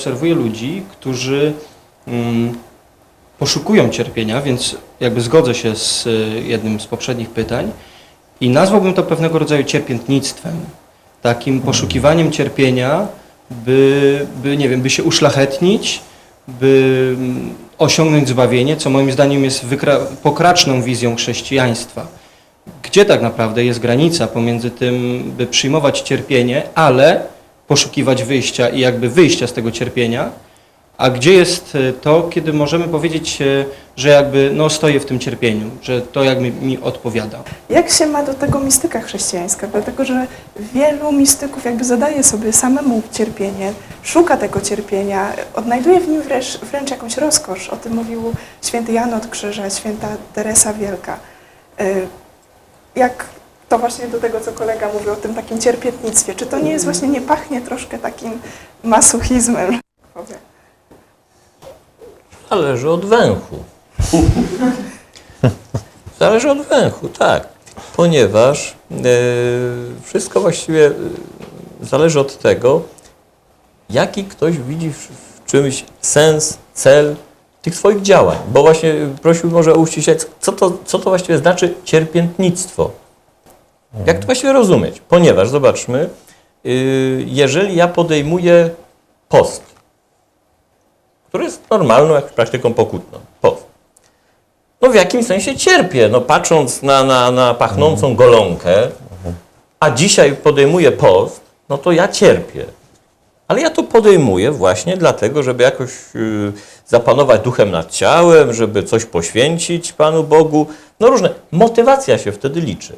Obserwuję ludzi, którzy mm, poszukują cierpienia, więc jakby zgodzę się z y, jednym z poprzednich pytań i nazwałbym to pewnego rodzaju cierpiętnictwem. Takim poszukiwaniem cierpienia, by, by nie wiem, by się uszlachetnić, by mm, osiągnąć zbawienie, co moim zdaniem jest pokraczną wizją chrześcijaństwa. Gdzie tak naprawdę jest granica pomiędzy tym, by przyjmować cierpienie, ale poszukiwać wyjścia i jakby wyjścia z tego cierpienia, a gdzie jest e, to, kiedy możemy powiedzieć, e, że jakby no, stoję w tym cierpieniu, że to jakby mi odpowiada. Jak się ma do tego mistyka chrześcijańska? Dlatego, że wielu mistyków jakby zadaje sobie samemu cierpienie, szuka tego cierpienia, odnajduje w nim wręcz, wręcz jakąś rozkosz. O tym mówił święty Jan od Krzyża, święta Teresa Wielka. Y, Jak to właśnie do tego, co kolega mówił o tym takim cierpiętnictwie. Czy to nie jest właśnie, nie pachnie troszkę takim masochizmem? że tak powiem? Zależy od węchu. Zależy od węchu, tak. Ponieważ e, wszystko właściwie e, zależy od tego, jaki ktoś widzi w, w czymś sens, cel tych swoich działań. Bo właśnie prosiłbym może o uściślenie, co to, co to właściwie znaczy cierpiętnictwo. Jak to właściwie rozumieć? Ponieważ, zobaczmy, y, jeżeli ja podejmuję post, który jest normalną jakąś praktyką pokutną. Post. No w jakimś sensie cierpię, no patrząc na, na, na pachnącą golonkę, a dzisiaj podejmuję post, no to ja cierpię. Ale ja to podejmuję właśnie dlatego, żeby jakoś y, zapanować duchem nad ciałem, żeby coś poświęcić Panu Bogu. No różne. Motywacja się wtedy liczy.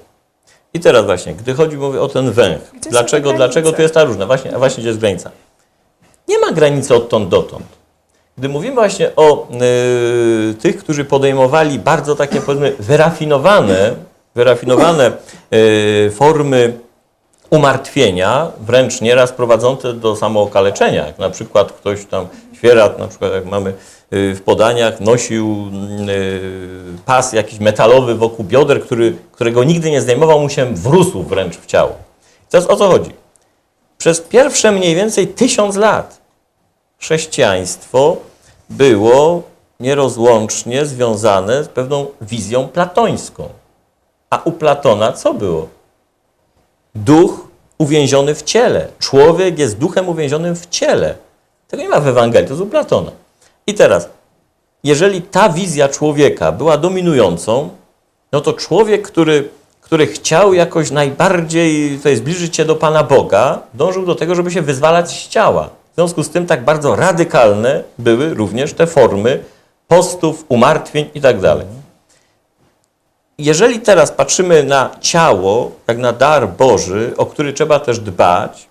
I teraz właśnie, gdy chodzi mówię, o ten węch, Gdzie dlaczego, dlaczego tu jest ta różna? Właśnie, właśnie gdzie jest granica? Nie ma granicy odtąd dotąd. Gdy mówimy właśnie o y, tych, którzy podejmowali bardzo takie powiedzmy wyrafinowane, wyrafinowane y, formy umartwienia, wręcz nieraz prowadzące do samookaleczenia. Jak na przykład ktoś tam, świerat, na przykład jak mamy y, w podaniach, nosił y, pas jakiś metalowy wokół bioder, który, którego nigdy nie zdejmował, mu się wrósł wręcz w ciało. Teraz o co chodzi? Przez pierwsze mniej więcej tysiąc lat chrześcijaństwo było nierozłącznie związane z pewną wizją platońską. A u Platona co było? Duch uwięziony w ciele. Człowiek jest duchem uwięzionym w ciele. Tego nie ma w Ewangelii, to jest u Platona. I teraz, jeżeli ta wizja człowieka była dominującą, no to człowiek, który, który chciał jakoś najbardziej tutaj zbliżyć się do Pana Boga, dążył do tego, żeby się wyzwalać z ciała. W związku z tym tak bardzo radykalne były również te formy postów, umartwień i tak. Jeżeli teraz patrzymy na ciało, jak na dar Boży, o który trzeba też dbać,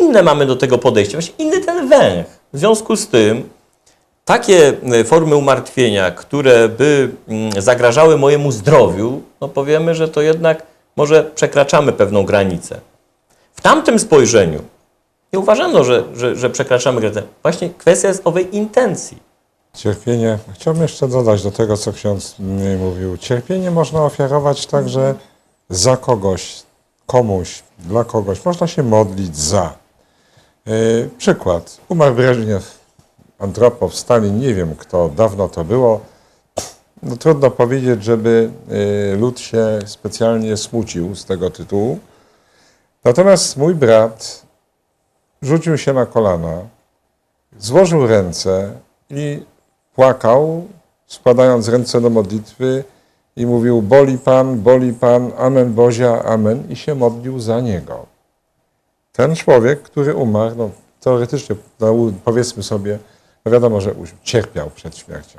inne mamy do tego podejście, właśnie inny ten węch. W związku z tym takie e, formy umartwienia, które by mm, zagrażały mojemu zdrowiu, no powiemy, że to jednak może przekraczamy pewną granicę. W tamtym spojrzeniu nie uważano, że, że, że przekraczamy granicę. Właśnie kwestia jest owej intencji. Cierpienie, chciałbym jeszcze dodać do tego, co ksiądz mówił. Cierpienie można ofiarować także za kogoś, komuś, dla kogoś. Można się modlić za. Yy, przykład. Umarł Breżniew, Andropow, Stalin, nie wiem kto, dawno to było. No, trudno powiedzieć, żeby yy, lud się specjalnie smucił z tego tytułu. Natomiast mój brat rzucił się na kolana, złożył ręce i płakał, składając ręce do modlitwy i mówił: Boli Pan, boli Pan, Amen Bozia, Amen, i się modlił za niego. Ten człowiek, który umarł, no, teoretycznie, no, powiedzmy sobie, no wiadomo, że cierpiał przed śmiercią.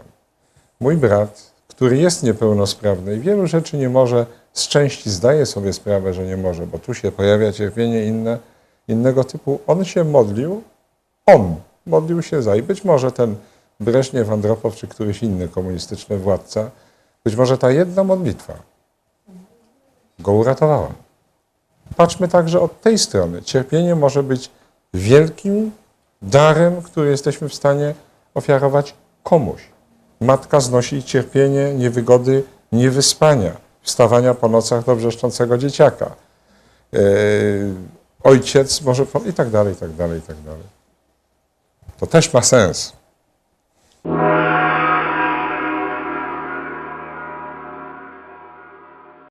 Mój brat, który jest niepełnosprawny i wielu rzeczy nie może, z części zdaje sobie sprawę, że nie może, bo tu się pojawia cierpienie inne, innego typu, on się modlił, on modlił się za. I być może ten Breżniew, Andropow czy któryś inny komunistyczny władca, być może ta jedna modlitwa go uratowała. Patrzmy także od tej strony. Cierpienie może być wielkim darem, który jesteśmy w stanie ofiarować komuś. Matka znosi cierpienie, niewygody, niewyspania, wstawania po nocach do wrzeszczącego dzieciaka. Yy, ojciec może... I tak dalej, i tak dalej, i tak dalej. To też ma sens.